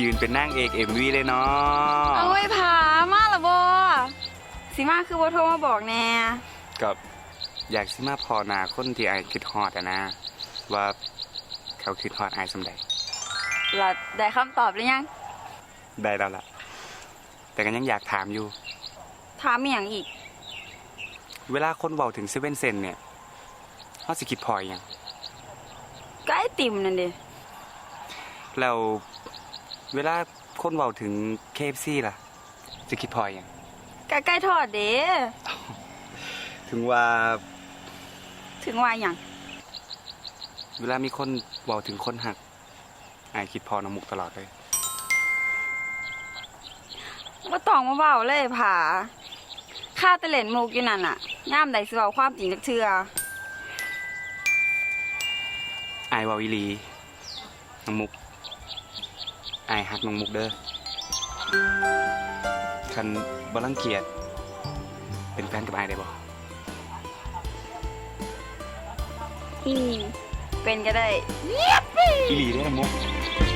ยืนเป็นนางเอกเอ็มวีเลยเนาะเอาไว้ผามาละบอสิมาคือบ่โทรมาบอกแน่กับอยากสิมาพอหนาคนที่ไอายคิดฮอดอะนะ ว่าเขาคิดฮอดไอายสำใดเราได้คำตอบหรือยัง ได้แล้วล่ะ แต่ก็ยังอยากถามอยู่ ถามอหย่างอีก เวลาคนเว้าถึงเซเว่นเซนเนี่ยเขาสิคิดพออหยังก็ไอติมนั่นดิแล้ว เวลาคนเว้าถึงเคฟซีล่ะ จะคิดพออหยังก็ใกล้ทอดเด้ถึงว่าถึงว่าอหย่างเวลามีคนเว้าถึงคนหักไอายคิดพอน้ำมุกตลอดเลยว่าต้องมาเว้าเลยผาค่าแตะเล่นมุกอยู่นั่นน่ะย่ามใดสิเว้าความจริงจักเทื่อไอายเวาอีหลีน้องมุกไอายหักน้องมุกเด้อคันบ่รังเกียจเป็นแฟนกับไอายได้บ่อืมเป็นก็ได้ อีหลีเด้อน้องมุกโอ้